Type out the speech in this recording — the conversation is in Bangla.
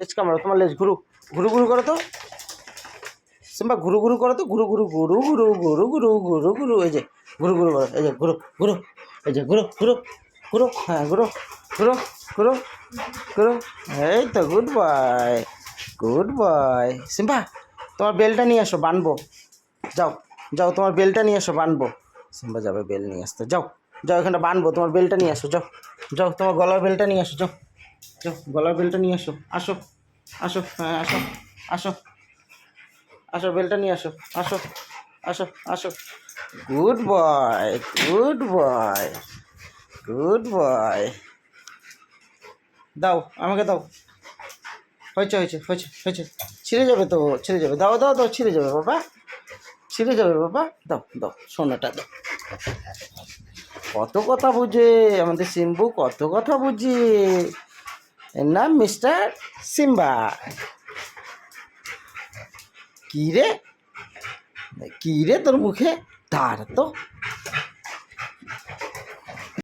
লেজ কামড়ো তোমার লেজ ঘুরু ঘুরু ঘুরু করো তো। সিম্বা, ঘুরু ঘুরু করো তো, ঘুরু ঘুরু ঘুরু ঘুরু ঘুরু ঘুরু ঘুরু ঘুরু, এই যে, ঘুরু ঘুরু করো এই যে, ঘুরু ঘুরু, এই যে, ঘুরু ঘুরু ঘুরু হ্যাঁ ঘুরু ঘুরু ঘুরু ঘুরু, এই তো good boy good boy Simba, তোমার বেলটা নিয়ে আসো, বানবো। যাও যাও, তোমার বেলটা নিয়ে আসো, বানবো। সিম্বা যাবে বেল নিয়ে আসতে, যাও যাও, এখানটা বানবো, তোমার বেলটা নিয়ে আসো, যাও যাও, তোমার গলার বেলটা নিয়ে আসো, যাও। যাও, গলার বেলটা নিয়ে আসো। আসো আসো হ্যাঁ আসো আসো। আসো, বেলটা নিয়ে আসো আসো আসো আসো। Good boy good boy good boy. দাও, আমাকে দাও। হয়েছে হয়েছে হয়েছে হয়েছে। ছিঁড়ে যাবে তো, ছিঁড়ে যাবে। দাও দাও দাও, ছিঁড়ে যাবে বাবা। ছিঁড়ে যাবে বাবা। দাও দাও, সোনাটা দাও। কত কথা বুঝে, আমাদের সিম্বু কত কথা বুঝে। এর নাম মিস্টার সিম্বা। কী রে? কী রে তোর মুখে তার তো?